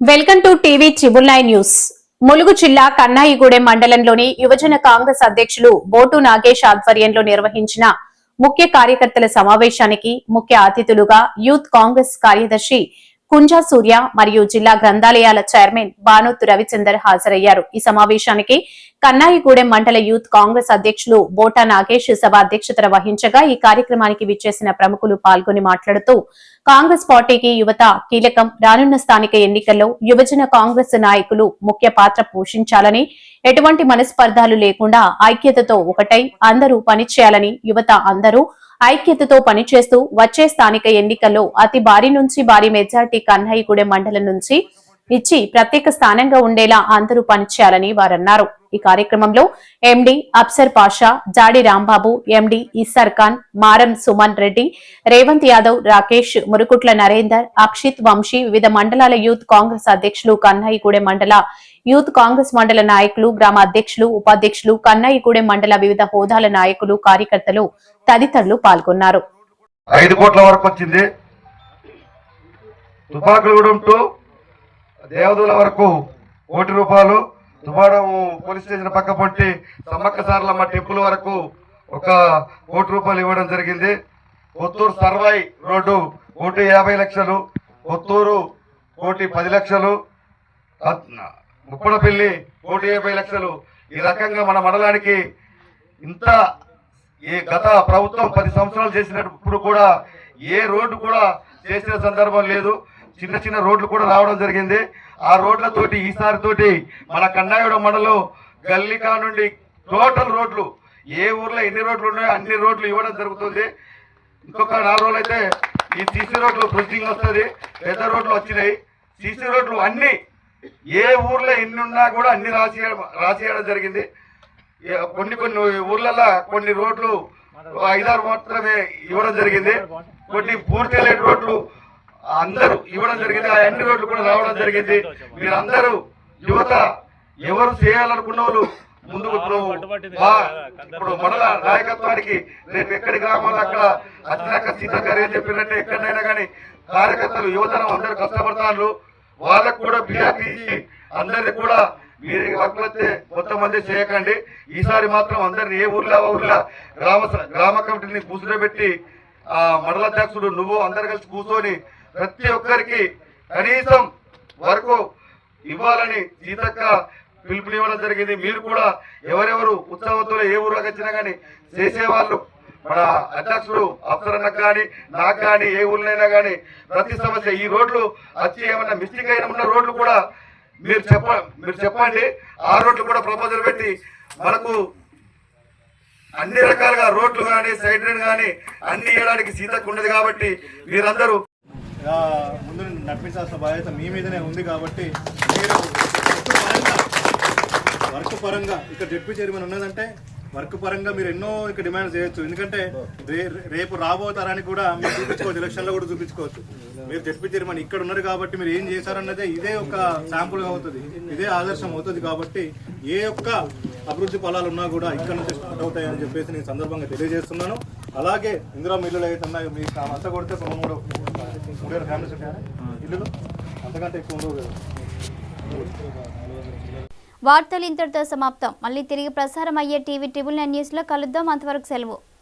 Welcome to TV triple nine news. Mulugu జిల్లా కన్నాయిగూడెం మండలంలోని యువజన కాంగ్రెస్ అధ్యక్షులు బోటు నాగేష్ ఆధ్వర్యంలో నిర్వహించిన ముఖ్య కార్యకర్తల సమావేశానికి ముఖ్య అతిథులుగా యూత్ కాంగ్రెస్ కార్యదర్శి కుంజా సూర్య మరియు జిల్లా గ్రంథాలయాల చైర్మన్ బానోతు రవిచందర్ హాజరయ్యారు. ఈ సమావేశానికి కన్నాయిగూడెం మండల యూత్ కాంగ్రెస్ అధ్యక్షులు బోటా నాగేష్ సభ అధ్యక్షతన వహించగా ఈ కార్యక్రమానికి విచ్చేసిన ప్రముఖులు పాల్గొని మాట్లాడుతూ కాంగ్రెస్ పార్టీకి యువత కీలకం. రానున్న స్థానిక ఎన్నికల్లో యువజన కాంగ్రెస్ నాయకులు ముఖ్య పాత్ర పోషించాలని ఎటువంటి మనస్పర్ధాలు లేకుండా ఐక్యతతో ఒకటై అందరూ పనిచేయాలని యువత అందరూ ఐక్యతతో పనిచేస్తూ వచ్చే స్థానిక ఎన్నికల్లో అతి భారీ నుంచి భారీ మెజార్టీ కన్హయ్యగూడెం మండలం నుంచి ఇచ్చి ప్రత్యేక స్థానంగా ఉండేలా అందరూ పనిచేయాలని వారన్నారు. ఈ కార్యక్రమంలో ఎండి అప్సర్ పాషా జాడి రాంబాబు ఎండి ఇస్సర్ ఖాన్ మారం సుమన్ రెడ్డి రేవంత్ యాదవ్ రాకేష్ మురుకుట్ల నరేందర్ అక్షిత్ వంశీ వివిధ మండలాల యూత్ కాంగ్రెస్ అధ్యక్షులు కన్నయ్యగూడెం మండల యూత్ కాంగ్రెస్ మండల నాయకులు గ్రామ అధ్యక్షులు ఉపాధ్యక్షులు కన్నయ్యగూడెం మండల వివిధ హోదాల నాయకులు కార్యకర్తలు తదితరులు పాల్గొన్నారు. ఐదు కోట్ల వరకు వచ్చింది. తుపాకులగూడెం టు దేవదూల వరకు కోటి రూపాయలు తుపాడం పోలీస్ స్టేషన్ పక్క పొంటి సమ్మక్క సార్లమ్మ టెంపుల్ వరకు ఒక కోటి రూపాయలు ఇవ్వడం జరిగింది. కొత్తూరు సర్వై రోడ్డు కోటి యాభై లక్షలు కొత్తూరు కోటి పది లక్షలు ముప్పడపల్లి కోటి యాభై లక్షలు. ఈ రకంగా మన మండలానికి ఇంత ఈ గత ప్రభుత్వం పది సంవత్సరాలు చేసినప్పుడు కూడా ఏ రోడ్డు కూడా చేసిన సందర్భం లేదు. చిన్న చిన్న రోడ్లు కూడా రావడం జరిగింది. ఆ రోడ్లతోటి ఈసారి తోటి మన కన్నాయుడు మండలం గల్లికా నుండి టోటల్ రోడ్లు. ఏ ఊర్లో ఎన్ని రోడ్లు ఉన్నాయో అన్ని రోడ్లు ఇవ్వడం జరుగుతుంది. ఇంకొక నాలుగు రోజులు అయితే ఈ సీసీ రోడ్లు బ్రిడ్జింగ్ వస్తుంది. పెద్ద రోడ్లు వచ్చినాయి. సీసీ రోడ్లు అన్ని ఏ ఊర్లో ఎన్ని ఉన్నా కూడా అన్ని రాసి రాసేయడం జరిగింది. కొన్ని కొన్ని ఊర్లలో కొన్ని రోడ్లు ఐదారు మాత్రమే ఇవ్వడం జరిగింది. కొన్ని పూర్తి లేని రోడ్లు అందరూ ఇవ్వడం జరిగింది ఆ అన్ని రోడ్లు కూడా రావడం జరిగింది. మీరందరూ యువత ఎవరు చేయాలనుకున్న వాళ్ళు ముందుకు ఇప్పుడు మండల నాయకత్వానికి రేపు ఎక్కడి గ్రామాలు అక్కడ అచ్చినాక సీత గారు ఏం చెప్పినట్టే ఎక్కడైనా కానీ కార్యకర్తలు యువతనం అందరూ కష్టపడతారు. వాళ్ళకు కూడా బిఆర్టీ అందరిని కూడా మీరు వర్కులైతే కొంతమంది చేయకండి. ఈసారి మాత్రం అందరిని ఏ ఊర్లో ఊర్లో గ్రామ స- గ్రామ కమిటీని కూర్చోబెట్టి ఆ మండలాధ్యక్షుడు నువ్వు అందరు కలిసి కూర్చొని ప్రతి ఒక్కరికి కనీసం వరకు ఇవ్వాలని సీతక్క పిలుపునివ్వడం జరిగింది. మీరు కూడా ఎవరెవరు ఉత్సవంతో ఏ ఊర్లోకి వచ్చినా కానీ చేసేవాళ్ళు. మన అధ్యక్షుడు అప్సరన్నకు కానీ నాకు కానీ ఏ ఊళ్ళైనా కానీ ప్రతి సమస్య ఈ రోడ్లు వచ్చి ఏమన్నా మిస్టేక్ అయిన ఉన్న రోడ్లు కూడా మీరు చెప్ప మీరు చెప్పండి. ఆ రోడ్లు కూడా ప్రపోజల్ పెట్టి మనకు అన్ని రకాలుగా రోడ్లు కానీ సైడ్ రైన్ కానీ అన్ని వేయడానికి సీతకు ఉండదు కాబట్టి మీరందరూ ముందు నడిపించాల్సిన బాధ్యత మీ మీదనే ఉంది కాబట్టి మీరు వర్క్ పరంగా ఇక్కడ డిప్యూటీ చైర్మన్ ఉన్నదంటే వర్క్ పరంగా మీరు ఎన్నో ఇక్కడ డిమాండ్ చేయొచ్చు. ఎందుకంటే రే- రేపు రాబో తరానికి కూడా మీరు చూపించుకోవచ్చు ఎలక్షన్లో కూడా చూపించుకోవచ్చు. మీరు డిప్యూటీ చైర్మన్ ఇక్కడ ఉన్నారు కాబట్టి మీరు ఏం చేశారన్నదే ఇదే ఒక శాంపుల్ అవుతుంది. ఇదే ఆదర్శం అవుతుంది కాబట్టి ఏ ఒక్క అభివృద్ధి ఫలాలు ఉన్నా కూడా ఇక్కడ నుంచి స్టార్ట్ అవుతాయని చెప్పేసి నేను సందర్భంగా తెలియజేస్తున్నాను. అలాగే ఇందిరా మిల్లులు అయితే ఉన్నాయో మీకు అంతా కొడితే పొలం మూడు మూడేళ్ళ ఫ్యామిలీస్ ఉంటాయా? ఇల్లులు? అంతకంటే ఎక్కువ ఉండవు కదా. వార్తలు ఇంతటితో సమాప్తం. మళ్ళీ తిరిగి ప్రసారం అయ్యే టీవీ ట్రిబుల్ నైన్ న్యూస్లో కలుద్దాం. అంతవరకు సెలవు.